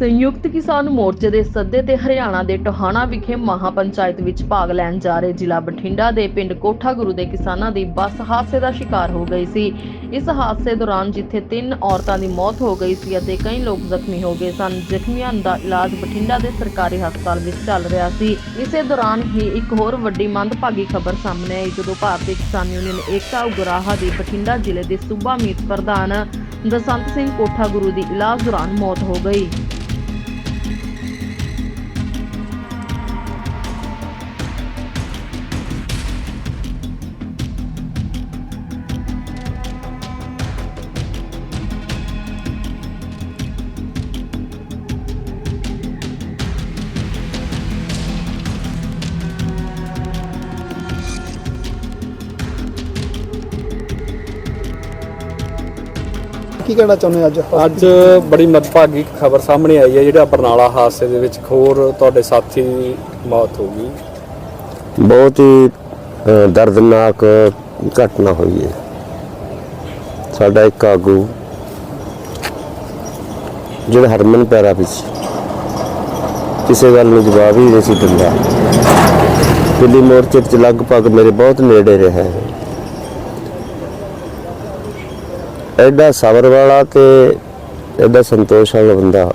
ਸੰਯੁਕਤ ਕਿਸਾਨ ਮੋਰਚੇ ਦੇ ਸੱਦੇ ਤੇ ਹਰਿਆਣਾ ਦੇ ਟੋਹਾਣਾ ਵਿਖੇ ਮਹਾ ਪੰਚਾਇਤ ਵਿੱਚ ਭਾਗ ਲੈਣ ਜਾ ਰਹੇ ਜ਼ਿਲ੍ਹਾ ਬਠਿੰਡਾ ਦੇ ਪਿੰਡ ਕੋਠਾ ਗੁਰੂ ਦੇ ਕਿਸਾਨਾਂ ਦੀ ਬੱਸ ਹਾਦਸੇ ਦਾ ਸ਼ਿਕਾਰ ਹੋ ਗਈ ਸੀ। ਇਸ ਹਾਦਸੇ ਦੌਰਾਨ ਜਿੱਥੇ ਤਿੰਨ ਔਰਤਾਂ ਦੀ ਮੌਤ ਹੋ ਗਈ ਸੀ ਅਤੇ ਕਈ ਲੋਕ ਜ਼ਖਮੀ ਹੋ ਗਏ ਸਨ, ਜ਼ਖਮੀਆਂ ਦਾ ਇਲਾਜ ਬਠਿੰਡਾ ਦੇ ਸਰਕਾਰੀ ਹਸਪਤਾਲ ਵਿੱਚ ਚੱਲ ਰਿਹਾ ਸੀ। ਇਸੇ ਦੌਰਾਨ ਹੀ ਇੱਕ ਹੋਰ ਵੱਡੀ ਮੰਦਭਾਗੀ ਖਬਰ ਸਾਹਮਣੇ ਆਈ, ਜਦੋਂ ਭਾਰਤੀ ਕਿਸਾਨ ਯੂਨੀਅਨ ਏਕਤਾ ਉਗਰਾਹਾ ਦੀ ਬਠਿੰਡਾ ਜ਼ਿਲ੍ਹੇ ਦੇ ਸੂਬਾ ਮੀਤ ਪ੍ਰਧਾਨ ਦਸੰਤ ਸਿੰਘ ਕੋਠਾ ਗੁਰੂ ਦੀ ਇਲਾਜ ਦੌਰਾਨ ਮੌਤ ਹੋ ਗਈ। ਕੀ ਕਹਿਣਾ ਚਾਹੁੰਦੇ ਅੱਜ? ਅੱਜ ਬੜੀ ਮਦਭਾਗੀ ਖਬਰ ਸਾਹਮਣੇ ਆਈ ਹੈ ਜਿਹੜਾ ਬਰਨਾਲਾ ਹਾਦਸੇ ਦੇ ਵਿੱਚ ਹੋਰ ਤੁਹਾਡੇ ਸਾਥੀ ਦੀ ਮੌਤ ਹੋ ਗਈ। ਬਹੁਤ ਹੀ ਅ, ਦਰਦਨਾਕ ਘਟਨਾ ਹੋਈ ਹੈ। ਸਾਡਾ ਇੱਕ ਆਗੂ ਜਿਹੜਾ ਹਰਮਨ ਪਿਆਰਾ ਵਿੱਚ ਕਿਸੇ ਗੱਲ ਨੂੰ ਜਵਾਬ ਹੀ ਨਹੀਂ ਸੀ ਦਿੰਦਾ। ਦਿੱਲੀ ਮੋਰਚੇ 'ਚ ਲਗਭਗ ਮੇਰੇ ਬਹੁਤ ਨੇੜੇ ਰਿਹਾ ਹੈ। ਐਡਾ ਸਬਰ ਵਾਲਾ ਤੇ ਐਡਾ ਸੰਤੋਸ਼ ਵਾਲਾ ਬੰਦਾ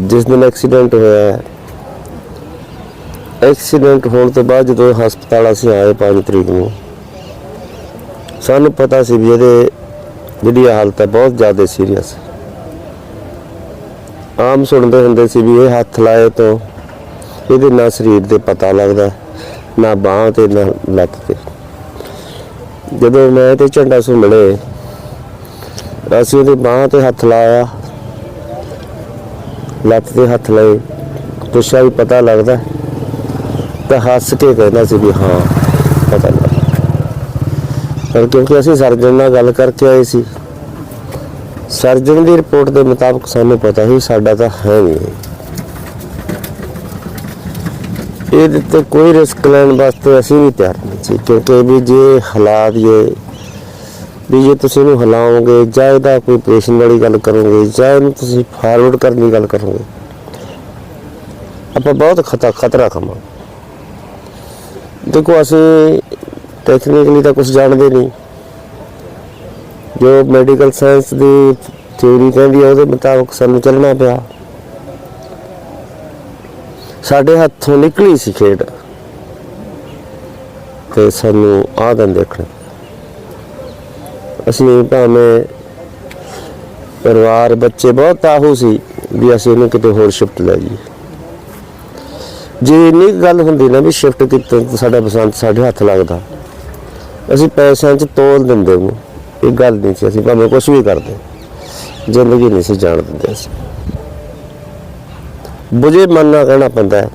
ਜਿਸ ਦਿਨ ਐਕਸੀਡੈਂਟ ਹੋਇਆ ਐਕਸੀਡੈਂਟ ਹੋਣ ਤੋਂ ਬਾਅਦ ਜਦੋਂ ਹਸਪਤਾਲ ਅਸੀਂ ਆਏ 5 ਤਰੀਕ ਨੂੰ, ਸਾਨੂੰ ਪਤਾ ਸੀ ਵੀ ਇਹਦੇ ਜਿਹੜੀ ਹਾਲਤ ਹੈ ਬਹੁਤ ਜ਼ਿਆਦਾ ਸੀਰੀਅਸ ਆਮ ਸੁਣਦੇ ਹੁੰਦੇ ਸੀ ਵੀ ਇਹ ਹੱਥ ਲਾਏ ਤੋਂ ਇਹਦੇ ਨਾ ਸਰੀਰ ਦੇ ਪਤਾ ਲੱਗਦਾ, ਨਾ ਬਾਹਾਂ ਤੇ ਨਾ ਲੱਤ ਤੇ। ਜਦੋਂ ਮੈਂ ਤੇ ਝੰਡਾ ਸੂ ਮਿਲੇ ਅਸੀਂ ਉਹਦੇ ਬਾਹਾਂ ਤੇ ਹੱਥ ਲਾਇਆ। ਲੱਤ ਤੇ ਹੱਥ ਲਏ। ਪੁੱਛਿਆ ਵੀ ਪਤਾ ਲੱਗਦਾ ਤਾਂ ਹੱਸ ਕੇ ਕਹਿੰਦਾ ਸੀ ਵੀ ਹਾਂ, ਪਤਾ ਲੱਗਦਾ ਪਰ ਕਿਉਂਕਿ ਅਸੀਂ ਸਰਜਨ ਨਾਲ ਗੱਲ ਕਰਕੇ ਆਏ ਸੀ, ਸਰਜਨ ਦੀ ਰਿਪੋਰਟ ਦੇ ਮੁਤਾਬਕ ਸਾਨੂੰ ਪਤਾ ਸੀ ਸਾਡਾ ਤਾਂ ਹੈ ਨਹੀਂ। ਇਹਦੇ ਤੇ ਕੋਈ ਰਿਸਕ ਲੈਣ ਵਾਸਤੇ ਅਸੀਂ ਵੀ ਤਿਆਰ ਨਹੀਂ ਸੀ, ਕਿਉਂਕਿ ਵੀ ਜੇ ਹਾਲਾਤ ਇਹ ਵੀ ਜੇ ਤੁਸੀਂ ਇਹਨੂੰ ਹਿਲਾਓਗੇ, ਜਾਂ ਇਹਦਾ ਕੋਈ ਆਪਰੇਸ਼ਨ ਵਾਲੀ ਗੱਲ ਕਰੋਗੇ, ਜਾਂ ਇਹਨੂੰ ਤੁਸੀਂ ਫਾਰਵਰਡ ਕਰਨ ਦੀ ਗੱਲ ਕਰੋਗੇ, ਆਪਾਂ ਬਹੁਤ ਖਤਰਾ ਖਤਰਾ ਖਾਵਾਂਗੇ। ਦੇਖੋ, ਅਸੀਂ ਟੈਕਨੀਕਲੀ ਤਾਂ ਕੁਝ ਜਾਣਦੇ ਨਹੀਂ। ਜੋ ਮੈਡੀਕਲ ਸਾਇੰਸ ਦੀ ਥਿਊਰੀ ਕਹਿੰਦੀ ਹੈ ਉਹਦੇ ਮੁਤਾਬਕ ਸਾਨੂੰ ਚੱਲਣਾ ਪਿਆ। ਸਾਡੇ ਹੱਥੋਂ ਨਿਕਲੀ ਸੀ ਖੇਡ। ਤੇ ਸਾਨੂੰ ਆਹ ਦਿਨ ਦੇਖਣਾ। ਅਸੀਂ ਭਾਵੇਂ ਪਰਿਵਾਰ, ਬੱਚੇ ਬਹੁਤ ਆਹੂ ਸੀ ਵੀ ਅਸੀਂ ਇਹਨੂੰ ਕਿਤੇ ਹੋਰ ਸ਼ਿਫਟ ਲੈ ਜਾਈਏ। ਜੇ ਇੰਨੀ ਗੱਲ ਹੁੰਦੀ ਨਾ ਵੀ ਸ਼ਿਫਟ ਕਿਤੇ ਸਾਡਾ ਬਸੰਤ ਸਾਡੇ ਹੱਥ ਲੱਗਦਾ, ਅਸੀਂ ਪੈਸਿਆਂ 'ਚ ਤੋਲ ਦਿੰਦੇ ਉਹਨੂੰ। ਇਹ ਗੱਲ ਨਹੀਂ ਸੀ, ਅਸੀਂ ਭਾਵੇਂ ਕੁਝ ਵੀ ਕਰਦੇ। ਜ਼ਿੰਦਗੀ ਨਹੀਂ ਸੀ ਜਾਣ ਦਿੰਦੇ ਅਸੀਂ। ਬੁਝੇ ਮਨ ਨਾਲ ਕਹਿਣਾ ਪੈਂਦਾ ਹੈ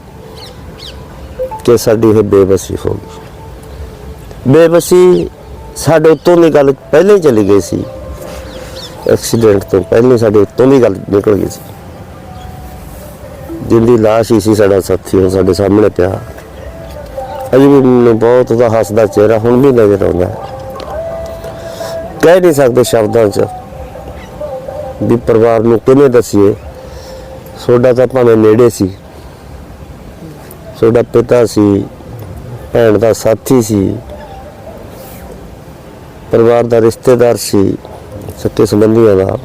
ਕਿ ਸਾਡੀ ਇਹ ਬੇਬਸੀ ਹੋ ਗਈ। ਬੇਬਸੀ ਸਾਡੇ ਉੱਤੋਂ ਦੀ ਗੱਲ ਪਹਿਲਾਂ ਹੀ ਚਲੀ ਗਈ ਸੀ। ਐਕਸੀਡੈਂਟ ਤੋਂ ਪਹਿਲਾਂ ਸਾਡੇ ਉੱਤੋਂ ਦੀ ਗੱਲ ਨਿਕਲ ਗਈ ਸੀ। ਜਿੰਦੀ ਲਾਸ਼ ਹੀ ਸੀ ਸਾਡਾ ਸਾਥੀ, ਉਹ ਸਾਡੇ ਸਾਹਮਣੇ ਪਿਆ। ਅਜੇ ਵੀ ਮੈਨੂੰ ਬਹੁਤ ਉਹਦਾ ਹੱਸਦਾ ਚਿਹਰਾ ਹੁਣ ਵੀ ਨਜ਼ਰ ਆਉਂਦਾ। ਕਹਿ ਨਹੀਂ ਸਕਦੇ ਸ਼ਬਦਾਂ 'ਚ ਵੀ ਪਰਿਵਾਰ ਨੂੰ ਕਿਵੇਂ ਦਸੀਏ। ਸੋਡਾ ਤਾਂ ਭਾਵੇਂ ਨੇੜੇ ਸੀ। ਸੋਡਾ ਪਿਤਾ ਸੀ, ਭੈਣ ਦਾ ਸਾਥੀ ਸੀ। ਪਰਿਵਾਰ ਦਾ ਰਿਸ਼ਤੇਦਾਰ ਸੀ ਸੱਕੇ ਸੰਬੰਧੀਆਂ ਦਾ।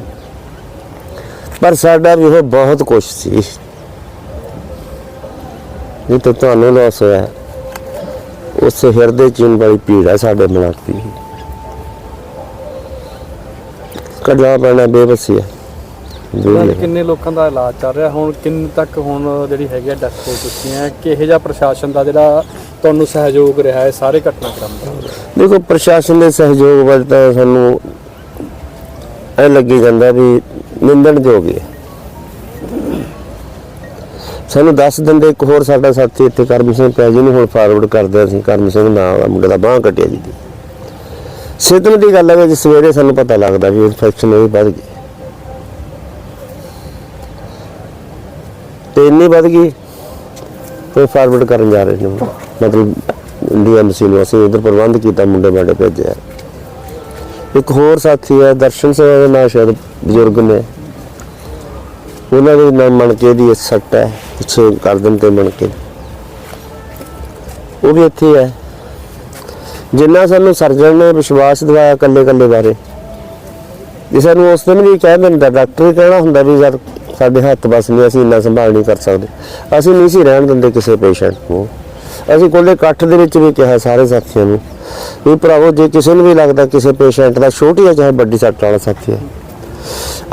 ਪਰ ਸਾਡਾ ਵੀ ਉਹ ਬਹੁਤ ਕੁਛ ਸੀ। ਇਹ ਤਾਂ ਤੁਹਾਨੂੰ ਲੋਸ ਹੋਇਆ ਉਸ ਹਿਰਦੇ ਚੀਨ ਵਾਲੀ ਪੀੜ ਹੈ ਸਾਡੇ ਮਨਾਤੀ ਕੱਢਣਾ ਪੈਣਾ ਬੇਬਸੀ ਜੋ ਹੈ। ਕਿੰਨੇ ਲੋਕਾਂ ਦਾ ਇਲਾਜ ਚੱਲ ਰਿਹਾ। ਹੁਣ ਕਿੰਨ ਤੱਕ ਹੁਣ ਜਿਹੜੀ ਹੈਗੀ ਆ ਡੈਥ ਹੋ ਚੁੱਕੀ ਹੈ ਕਿਹੋ ਜਿਹਾ ਪ੍ਰਸ਼ਾਸਨ ਦਾ ਜਿਹੜਾ ਤੁਹਾਨੂੰ ਸਹਿਯੋਗ ਰਿਹਾ ਹੈ ਸਾਰੇ ਘਟਨਾਕ੍ਰਮ ਦਾ? ਦੇਖੋ ਪ੍ਰਸ਼ਾਸਨ ਦੇ ਸਹਿਯੋਗ ਵੱਲ ਤਾਂ ਸਾਨੂੰ ਇਹ ਲੱਗੀ ਜਾਂਦਾ ਵੀ ਨਿੰਦਣਯੋਗ ਹੈ ਸਾਨੂੰ ਦੱਸ ਦਿੰਦੇ ਇੱਕ ਹੋਰ ਸਾਡਾ ਸਾਥੀ ਇੱਥੇ ਕਰਮ ਸਿੰਘ ਪਿਆ ਜਿਹਨੂੰ ਹੁਣ ਫਾਰਵਰਡ ਕਰਦੇ ਅਸੀਂ ਕਰਮ ਸਿੰਘ ਨਾਮ ਦਾ ਮੁੰਡੇ ਦਾ ਬਾਂਹ ਕੱਟਿਆ ਜੀ। ਦੀ ਸਿੱਧਮ ਦੀ ਗੱਲ ਹੈ ਕਿ ਸਵੇਰੇ ਸਾਨੂੰ ਪਤਾ ਲੱਗਦਾ ਵੀ ਇਨਫੈਕਸ਼ਨ ਇਹ ਵੱਧ ਗਈ ਤੇ ਇੰਨੀ ਵੱਧ ਗਈ ਤੇ ਫਾਰਵਰਡ ਕਰਨ ਜਾ ਰਹੇ ਨੇ ਮਤਲਬ ਇੰਡੀਆ ਨੂੰ ਅਸੀਂ ਉਧਰ ਪ੍ਰਬੰਧ ਕੀਤਾ, ਮੁੰਡੇ ਬਾਡੇ ਭੇਜਿਆ ਇੱਕ ਹੋਰ ਸਾਥੀ ਹੈ ਦਰਸ਼ਨ ਸਿੰਘ ਦੇ ਨਾਲ ਸ਼ਾਇਦ ਬਜ਼ੁਰਗ ਨੇ। ਉਹਨਾਂ ਦੇ ਨਾਲ ਮਣਕੇ ਦੀ ਸੱਟ ਹੈ, ਪਿੱਛੇ ਗਰਦਨ ਤੇ ਮਣਕੇ। ਉਹ ਵੀ ਇੱਥੇ ਹੈ। ਜਿੰਨਾ ਸਾਨੂੰ ਸਰਜਨ ਨੇ ਵਿਸ਼ਵਾਸ ਦਿਵਾਇਆ ਕੱਲੇ ਕੱਲੇ ਬਾਰੇ ਜੇ ਸਾਨੂੰ ਉਸ ਦਿਨ ਵੀ ਕਹਿ ਦਿੰਦਾ, ਡਾਕਟਰ ਵੀ ਕਹਿਣਾ ਹੁੰਦਾ ਵੀ ਯਾਰ ਸਾਡੇ ਹੱਥ ਬਸ ਨਹੀਂ, ਅਸੀਂ ਇੰਨਾ ਸੰਭਾਲ ਨਹੀਂ ਕਰ ਸਕਦੇ। ਅਸੀਂ ਨਹੀਂ ਸੀ ਰਹਿਣ ਦਿੰਦੇ ਕਿਸੇ ਪੇਸ਼ੈਂਟ ਨੂੰ। ਅਸੀਂ ਕੋਲੇ ਇਕੱਠ ਦੇ ਵਿੱਚ ਵੀ ਕਿਹਾ ਸਾਰੇ ਸਾਥੀਆਂ ਨੂੰ ਵੀ ਭਰਾਵੋ, ਜੇ ਕਿਸੇ ਨੂੰ ਵੀ ਲੱਗਦਾ ਕਿਸੇ ਪੇਸ਼ੈਂਟ ਦਾ ਛੋਟੀ ਹੈ ਚਾਹੇ ਵੱਡੀ ਸੱਟ ਵਾਲਾ ਸਾਥੀ ਹੈ,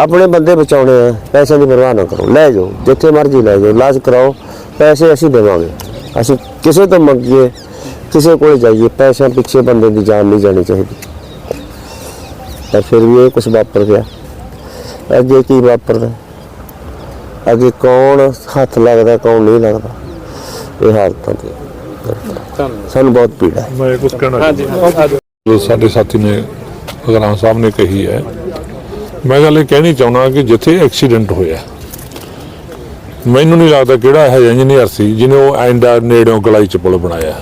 ਆਪਣੇ ਬੰਦੇ ਬਚਾਉਣੇ ਆ, ਪੈਸੇ ਦੀ ਪਰਵਾਹ ਨਾ ਕਰੋ। ਲੈ ਜਾਓ, ਜਿੱਥੇ ਮਰਜ਼ੀ ਲੈ ਜਾਓ, ਇਲਾਜ ਕਰਾਓ, ਪੈਸੇ ਅਸੀਂ ਦੇਵਾਂਗੇ। ਅਸੀਂ ਕਿਸੇ ਤੋਂ ਮੰਗੀਏ, ਕਿਸੇ ਕੋਲ ਜਾਈਏ, ਪੈਸਿਆਂ ਪਿੱਛੇ ਬੰਦੇ ਦੀ ਜਾਨ ਨਹੀਂ ਜਾਣੀ ਚਾਹੀਦੀ। ਪਰ ਫਿਰ ਵੀ ਇਹ ਕੁਝ ਵਾਪਰ ਗਿਆ। ਅੱਗੇ ਕੀ ਵਾਪਰਦਾ? ਅੱਗੇ ਕੌਣ ਹੱਥ ਲੱਗਦਾ ਕੌਣ ਨਹੀਂ ਲੱਗਦਾ ਇਹ ਹਾਲਤਾਂ ਤੇ ਸਾਨੂੰ ਬਹੁਤ ਪੀੜਾ ਹੈ। ਮੈਂ ਕੁਝ ਕਹਿਣਾ ਜੋ ਸਾਡੇ ਸਾਥੀ ਨੇ ਅਗਰਾਂ ਸਾਹਿਬ ਨੇ ਕਹੀ ਹੈ ਮੈਂ ਗੱਲ ਇਹ ਕਹਿਣੀ ਚਾਹੁੰਦਾ ਕਿ ਜਿੱਥੇ ਐਕਸੀਡੈਂਟ ਹੋਇਆ ਮੈਨੂੰ ਨਹੀਂ ਲੱਗਦਾ ਕਿਹੜਾ ਹੈ ਇੰਜੀਨੀਅਰ ਸੀ ਜਿਹਨੇ ਉਹ ਐਂਡਾ ਨੇੜਿਓਂ ਗਲਾਈ ਚ ਪੁਲ ਬਣਾਇਆ।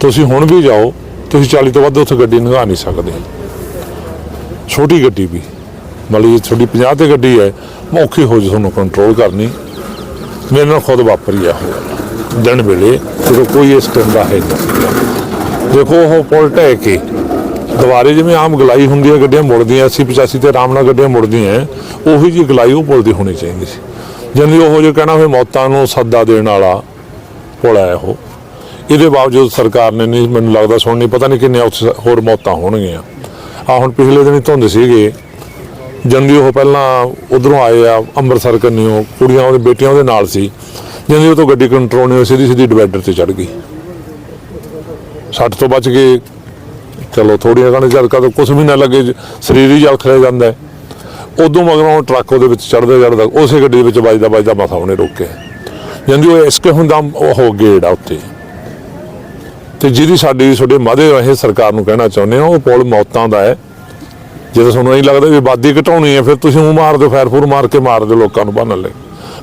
ਤੁਸੀਂ ਹੁਣ ਵੀ ਜਾਓ ਤੁਸੀਂ 40 ਤੋਂ ਵੱਧ ਉੱਥੇ ਗੱਡੀ ਲੰਘਾ ਨਹੀਂ ਸਕਦੇ। ਛੋਟੀ ਗੱਡੀ ਵੀ ਮਤਲਬ ਜੇ ਤੁਹਾਡੀ 50 ਤੇ ਗੱਡੀ ਹੈ ਔਖੀ ਹੋ ਜੇ ਤੁਹਾਨੂੰ ਕੰਟਰੋਲ ਕਰਨੀ। ਮੇਰੇ ਨਾਲ ਖੁਦ ਵਾਪਰੀ ਆ ਉਹ ਦਿਨ ਵੇਲੇ ਜਦੋਂ ਕੋਈ ਇਸ ਤਰ੍ਹਾਂ ਦਾ ਹੈ ਨਹੀਂ। ਦੇਖੋ ਉਹ ਪੁਲ ਢਹਿ ਕੇ ਦੁਬਾਰੇ ਜਿਵੇਂ ਆਮ ਗਲਾਈ ਹੁੰਦੀ ਹੈ ਗੱਡੀਆਂ ਮੁੜਦੀਆਂ 80 85 ਤੇ ਆਰਾਮ ਨਾਲ ਗੱਡੀਆਂ ਮੁੜਦੀਆਂ ਉਹੀ ਜੀ ਗਲਾਈ ਉਹ ਪੁਲ ਦੀ ਹੋਣੀ ਚਾਹੀਦੀ ਸੀ। ਜਿੰਨੀ ਉਹ ਜੋ ਕਹਿਣਾ ਹੋਵੇ ਮੌਤਾਂ ਨੂੰ ਸੱਦਾ ਦੇਣ ਵਾਲਾ ਪੁਲ ਹੈ ਉਹ। ਇਹਦੇ ਬਾਵਜੂਦ ਸਰਕਾਰ ਨੇ ਨਹੀਂ, ਮੈਨੂੰ ਲੱਗਦਾ ਸੁਣਨੀ, ਪਤਾ ਨਹੀਂ ਕਿੰਨੇ ਉੱਥੇ ਹੋਰ ਮੌਤਾਂ ਹੋਣਗੀਆਂ। ਆ ਹੁਣ ਪਿਛਲੇ ਦਿਨ ਧੁੰਦ ਸੀਗੇ। ਜੰਦੀ ਉਹ ਪਹਿਲਾਂ ਉਧਰੋਂ ਆਏ ਆ, ਅੰਮ੍ਰਿਤਸਰ ਕੰਨਿਓ, ਕੁੜੀਆਂ ਉਹਦੇ, ਬੇਟੀਆਂ ਉਹਦੇ ਨਾਲ ਸੀ। ਜੰਦੀ ਉਹ ਤੋਂ ਗੱਡੀ ਕੰਟਰੋਲ ਨਹੀਂ ਹੋਈ, ਸਿੱਧੀ ਸਿੱਧੀ ਡਿਵਾਈਡਰ ਤੇ ਚੜ ਗਈ। ਸੱਟ ਤੋਂ ਬਚ ਕੇ, ਚਲੋ ਥੋੜੀਆਂ ਕਹਿੰਦੇ ਚੱਲ ਕਾ ਕੁਝ ਵੀ ਨਾ ਲੱਗੇ, ਸਰੀਰ ਹੀ ਜਲ ਖਲੇ ਜਾਂਦਾ ਹੈ। ਉਦੋਂ ਮਗਰੋਂ ਟਰੱਕ ਉਹਦੇ ਵਿੱਚ ਚੜਦਾ ਚੜਦਾ ਉਸੇ ਗੱਡੀ ਦੇ ਵਿੱਚ ਵੱਜਦਾ ਵੱਜਦਾ ਮਸਾ ਉਹਨੇ ਰੋਕਿਆ। ਜਾਂਦੀ ਉਹ ਇਸਕੇ ਹੁੰਦਾ, ਉਹ ਹੋ ਗੇੜਾ ਉੱਤੇ ਤੇ ਜਿਹਦੀ ਸਾਡੀ, ਤੁਹਾਡੇ ਮਾਦੇ ਇਹ ਸਰਕਾਰ ਨੂੰ ਕਹਿਣਾ ਚਾਹੁੰਦੇ ਆ ਉਹ ਪੁਲ ਮੌਤਾਂ ਦਾ ਹੈ। ਜਦੋਂ ਤੁਹਾਨੂੰ ਇਹ ਲੱਗਦਾ ਵੀ ਆਬਾਦੀ ਘਟਾਉਣੀ ਹੈ ਫਿਰ ਤੁਸੀਂ ਉਹ ਮਾਰ ਦਿਓ ਫੈਰ ਫੂਰ ਮਾਰ ਕੇ ਮਾਰ ਦਿਓ ਲੋਕਾਂ ਨੂੰ ਬੰਨ ਲੈ।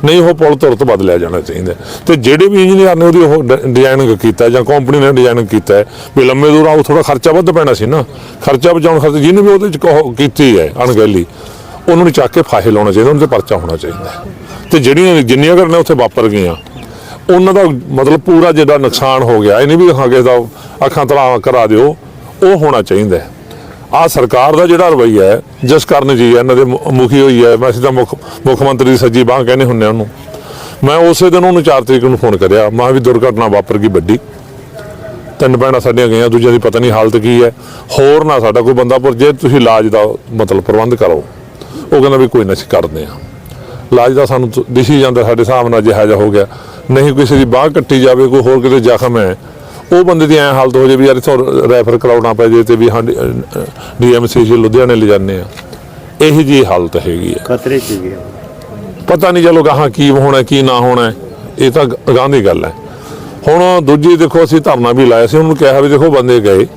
ਨਹੀਂ ਉਹ ਪੁਲ ਤੁਰਤ ਬਦਲਿਆ ਜਾਣਾ ਚਾਹੀਦਾ ਤੇ ਜਿਹੜੇ ਵੀ ਇੰਜੀਨੀਅਰ ਨੇ ਉਹਦੀ ਉਹ ਡਿਜ਼ਾਈਨਿੰਗ ਕੀਤਾ ਜਾਂ ਕੰਪਨੀ ਨੇ ਡਿਜ਼ਾਈਨਿੰਗ ਕੀਤਾ ਹੈ, ਵੀ ਲੰਮੇ ਦੂਰ ਆਉ ਥੋੜਾ ਖਰਚਾ ਵੱਧ ਪੈਣਾ ਸੀ ਨਾ। ਖਰਚਾ ਬਚਾਉਣ ਖਾਤਰ ਜਿਹਨੇ ਵੀ ਉਹਦੇ ਚ ਕਹੋ- ਕੀਤੀ ਹੈ ਅਣਗਹਿਲੀ ਉਹਨਾਂ ਨੂੰ ਚੱਕ ਕੇ ਫਾਹੇ ਲਾਉਣਾ ਚਾਹੀਦਾ ਉਹਨਾਂ ਤੇ ਪਰਚਾ ਹੋਣਾ ਚਾਹੀਦਾ ਹੈ। ਤੇ ਜਿਹੜੀਆਂ ਜਿੰਨੀਆਂ ਘਟਨਾ ਉੱਥੇ ਵਾਪਰ ਗਈਆਂ ਉਹਨਾਂ ਦਾ ਮਤਲਬ ਪੂਰਾ ਜਿਹੜਾ ਨੁਕਸਾਨ ਹੋ ਗਿਆ ਇਹ ਨਹੀਂ ਵੀ ਹਾਂ ਕਿਸੇ ਦਾ ਅੱਖਾਂ ਤਲਾ ਕਰਾ ਦਿਓ ਉਹ ਹੋਣਾ ਚਾਹੀਦਾ ਆ ਸਰਕਾਰ ਦਾ ਜਿਹੜਾ ਰਵਈਆ ਹੈ ਜਿਸ ਕਾਰਨ ਜੀ, ਇਹਨਾਂ ਦੇ ਮੁ- ਮੁਖੀ ਹੋਈ ਹੈ, ਮੈਂ ਸਿੱਧਾ ਮੁੱਖ ਮੁੱਖ ਮੰਤਰੀ ਦੀ ਸੱਜੀ ਬਾਹ ਕਹਿੰਦੇ ਹੁੰਦੇ ਆ ਉਹਨੂੰ। ਮੈਂ ਉਸੇ ਦਿਨ ਉਹਨੂੰ 4 ਤਰੀਕ ਨੂੰ ਫੋਨ ਕਰਿਆ, ਮੈਂ ਵੀ ਦੁਰਘਟਨਾ ਵਾਪਰ ਗਈ ਵੱਡੀ। ਤਿੰਨ ਭੈਣਾਂ ਸਾਡੀਆਂ ਗਈਆਂ, ਦੂਜਿਆਂ ਦੀ ਪਤਾ ਨਹੀਂ ਹਾਲਤ ਕੀ ਹੈ। ਹੋਰ ਨਾ ਸਾਡਾ ਕੋਈ ਬੰਦਾ ਪਰ, ਜੇ ਤੁਸੀਂ ਇਲਾਜ ਦਾ ਮਤਲਬ ਪ੍ਰਬੰਧ ਕਰੋ, ਉਹ ਕਹਿੰਦਾ ਵੀ ਕੋਈ ਨਾ ਅਸੀਂ ਕਰਦੇ ਆ ਇਲਾਜ ਦਾ ਸਾਨੂੰ ਦਿਸੀ ਜਾਂਦਾ, ਸਾਡੇ ਹਿਸਾਬ ਨਾਲ ਜਿਹਾ ਜਿਹਾ ਹੋ ਗਿਆ। ਨਹੀਂ ਕਿਸੇ ਦੀ ਬਾਹ ਕੱਟੀ ਜਾਵੇ, ਕੋਈ ਹੋਰ ਕਿਤੇ ਜ਼ਖਮ ਹੈ ਉਹ ਬੰਦੇ ਦੀ ਐ ਹਾਲਤ ਹੋ ਜੇ ਵੀ ਯਾਰ ਇਥੋਂ ਰੈਫਰ ਕਰਾਉਣਾ ਪੈ ਜੇ ਤੇ ਵੀ ਹਾਂ ਡੀਐਮਸੀ ਜੀ ਲੁਧਿਆਣੇ ਲੈ ਜਾਂਦੇ ਆ। ਇਹੀ ਜੀ ਹਾਲਤ ਹੈਗੀ ਆ। ਖਤਰੇ ਚ ਗਿਆ ਪਤਾ ਨਹੀਂ ਚਲੋ ਗਾਹਾਂ ਕੀ ਹੋਣਾ ਕੀ ਨਾ ਹੋਣਾ ਇਹ ਤਾਂ ਗਾਂ ਦੀ ਗੱਲ ਹੈ। ਹੁਣ ਦੂਜੀ ਦੇਖੋ ਅਸੀਂ ਧਰਨਾ ਵੀ ਲਾਇਆ ਸੀ ਉਹਨੂੰ ਕਿਹਾ ਵੀ ਦੇਖੋ ਬੰਦੇ ਗਏ।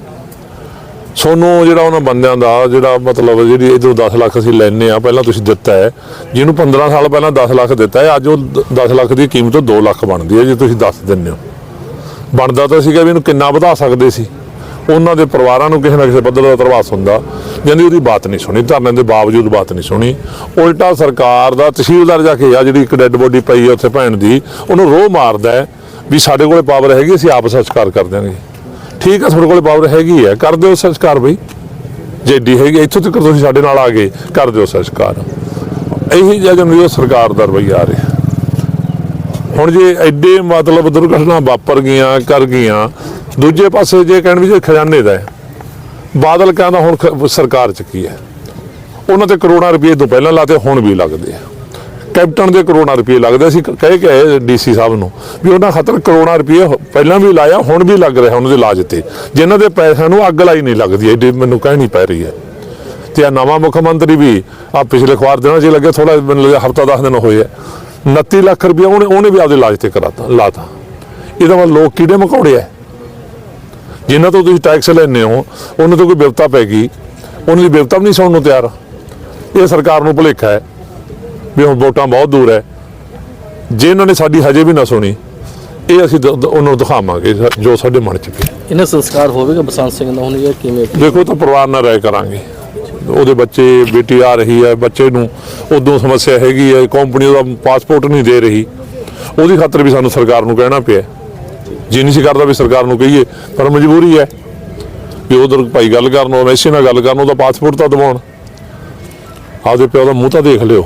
ਸੋਨੂੰ ਜਿਹੜਾ ਉਹਨਾਂ ਬੰਦਿਆਂ ਦਾ ਜਿਹੜਾ ਮਤਲਬ ਜਿਹੜੀ ਇਧਰੋਂ 10 ਲੱਖ ਅਸੀਂ ਲੈਨੇ ਆ ਪਹਿਲਾਂ ਤੁਸੀਂ ਦਿੱਤਾ ਹੈ। ਜਿਹਨੂੰ 15 ਸਾਲ ਪਹਿਲਾਂ 10 ਲੱਖ ਦਿੱਤਾ ਹੈ ਅੱਜ ਉਹ 10 ਲੱਖ ਦੀ ਕੀਮਤ 2 ਲੱਖ ਬਣਦੀ ਹੈ ਜੇ ਤੁਸੀਂ ਦੱਸ ਦਿੰਦੇ ਹੋ। ਬਣਦਾ ਤਾਂ ਸੀਗਾ ਵੀ ਇਹਨੂੰ ਕਿੰਨਾ ਵਧਾ ਸਕਦੇ ਸੀ। ਉਹਨਾਂ ਦੇ ਪਰਿਵਾਰਾਂ ਨੂੰ ਕਿਸੇ ਨਾ ਕਿਸੇ ਪੱਧਰ ਦਾ ਤਰਵਾਸ ਹੁੰਦਾ। ਜਾਂਦੀ ਉਹਦੀ ਬਾਤ ਨਹੀਂ ਸੁਣੀ, ਧਰਨੇ ਦੇ ਬਾਵਜੂਦ ਬਾਤ ਨਹੀਂ ਸੁਣੀ। ਉਲਟਾ ਸਰਕਾਰ ਦਾ ਤਹਿਸੀਲਦਾਰ ਜਾ ਕੇ ਆ, ਜਿਹੜੀ ਇੱਕ ਡੈੱਡ ਬੋਡੀ ਪਈ ਹੈ ਉੱਥੇ ਭੈਣ ਦੀ, ਉਹਨੂੰ ਰੋਹ ਮਾਰਦਾ ਵੀ ਸਾਡੇ ਕੋਲੇ ਪਾਵਰ ਹੈਗੀ, ਅਸੀਂ ਆਪ ਸੰਸਕਾਰ ਕਰ ਦਿਆਂਗੇ। ਠੀਕ ਹੈ ਤੁਹਾਡੇ ਕੋਲੇ ਪਾਵਰ ਹੈਗੀ ਹੈ ਕਰ ਦਿਓ ਸੰਸਕਾਰ ਬਈ। ਜੇ ਏਡੀ ਹੈਗੀ ਇੱਥੋਂ ਤੱਕ ਤੁਸੀਂ ਸਾਡੇ ਨਾਲ ਆ ਗਏ, ਕਰ ਦਿਓ ਸੰਸਕਾਰ। ਇਹੀ ਜਿਹਾ ਜੋ ਸਰਕਾਰ ਦਾ ਰਵੱਈਆ ਆ ਰਿਹਾ। ਹੁਣ ਜੇ ਐਡੇ ਮਤਲਬ ਦੁਰਘਟਨਾ ਵਾਪਰ ਗਈਆਂ, ਕਰ ਗਈਆਂ, ਦੂਜੇ ਪਾਸੇ ਜੇ ਕਹਿਣ ਵੀ ਜੇ ਖਜ਼ਾਨੇ ਦਾ ਹੈ ਬਾਦਲ ਕਹਿੰਦਾ ਹੁਣ ਸਰਕਾਰ ਚ ਹੈ? ਉਹਨਾਂ ਤੇ ਕਰੋੜਾਂ ਰੁਪਏ ਤੋਂ ਪਹਿਲਾਂ ਲਾਤੇ, ਹੁਣ ਵੀ ਲੱਗਦੇ ਆ। ਕੈਪਟਨ ਦੇ ਕਰੋੜਾਂ ਰੁਪਏ ਲੱਗਦੇ ਸੀ ਕਹਿ ਕੇ ਆਏ ਡੀਸੀ ਸਾਹਿਬ ਨੂੰ ਵੀ ਉਹਨਾਂ ਖਤਰ ਕਰੋੜਾਂ ਰੁਪਏ ਪਹਿਲਾਂ ਵੀ ਲਾਇਆ, ਹੁਣ ਵੀ ਲੱਗ ਰਿਹਾ ਉਹਨਾਂ ਦੇ ਇਲਾਜ ਤੇ। ਜਿਨ੍ਹਾਂ ਦੇ ਪੈਸਿਆਂ ਨੂੰ ਅੱਗ ਲਾਈ ਨਹੀਂ ਲੱਗਦੀ, ਐਡੀ ਮੈਨੂੰ ਕਹਿਣੀ ਪੈ ਰਹੀ ਹੈ। ਤੇ ਆ ਨਵਾਂ ਮੁੱਖ ਮੰਤਰੀ ਵੀ ਆ ਪਿਛਲੇ ਖਵਾਰ ਦਿਨਾਂ 'ਚ ਹੀ ਲੱਗੇ ਥੋੜਾ ਮੈਨੂੰ ਲੱਗਿਆ ਹਫਤਾ 10 ਦਿਨ ਹੋਏ ਆ। 29 ਲੱਖ ਰੁਪਏ ਉਹਨੇ ਉਹਨੇ ਵੀ ਆਪਦੇ ਇਲਾਜ ਤੇ ਕਰਾਤਾ ਲਾਤਾ। ਇਹਦਾ ਮਤਲਬ ਲੋਕ ਕੀੜੇ ਮਕੌੜੇ ਆ ਜਿਨ੍ਹਾਂ ਤੋਂ ਤੁਸੀਂ ਟੈਕਸ ਲੈਂਦੇ ਹੋ ਉਹਨਾਂ ਤੋਂ ਕੋਈ ਬਿਪਤਾ ਪੈ ਗਈ। ਉਹਨਾਂ ਦੀ ਬਿਪਤਾ ਵੀ ਨਹੀਂ ਸੁਣਨ ਨੂੰ ਤਿਆਰ। ਇਹ ਸਰਕਾਰ ਨੂੰ ਭੁਲੇਖਾ ਹੈ ਵੀ ਹੁਣ ਵੋਟਾਂ ਬਹੁਤ ਦੂਰ ਹੈ ਜੇ ਇਹਨਾਂ ਨੇ ਸਾਡੀ ਹਜੇ ਵੀ ਨਾ ਸੁਣੀ ਇਹ ਅਸੀਂ ਉਹਨਾਂ ਨੂੰ ਦਿਖਾਵਾਂਗੇ ਜੋ ਸਾਡੇ ਮਨ ਚ ਪਿਆ ਇਹਨਾਂ ਸੰਸਕਾਰ ਹੋਵੇਗਾ ਬਸੰਤ ਸਿੰਘ ਦਾ ਹੁਣ ਜਾਂ ਕਿਵੇਂ? ਦੇਖੋ ਤਾਂ ਪਰਿਵਾਰ ਨਾਲ ਰਾਏ ਕਰਾਂਗੇ। ਉਹਦੇ ਬੱਚੇ ਬੇਟੀ ਆ ਰਹੀ ਹੈ ਬੱਚੇ ਨੂੰ ਉਦੋਂ ਸਮੱਸਿਆ ਹੈਗੀ ਹੈ ਕੰਪਨੀ ਉਹਦਾ ਪਾਸਪੋਰਟ ਨਹੀਂ ਦੇ ਰਹੀ ਉਹਦੀ ਖਾਤਰ ਵੀ ਸਾਨੂੰ ਸਰਕਾਰ ਨੂੰ ਕਹਿਣਾ ਪਿਆ ਜੀ ਨਹੀਂ ਸੀ ਕਰਦਾ ਵੀ ਸਰਕਾਰ ਨੂੰ ਕਹੀਏ ਪਰ ਮਜਬੂਰੀ ਹੈ ਵੀ ਉਧਰ ਭਾਈ ਗੱਲ ਕਰਨ ਉਹ ਵੈਸੇ ਨਾਲ ਗੱਲ ਕਰਨ ਉਹਦਾ ਪਾਸਪੋਰਟ ਤਾਂ ਦਿਵਾਉਣ ਆਪਦੇ ਪਿਓ ਦਾ ਮੂੰਹ ਤਾਂ ਦੇਖ ਲਿਓ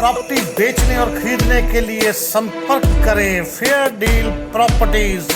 प्रॉपर्टी बेचने और खरीदने के लिए संपर्क करें फेयर डील प्रॉपर्टीज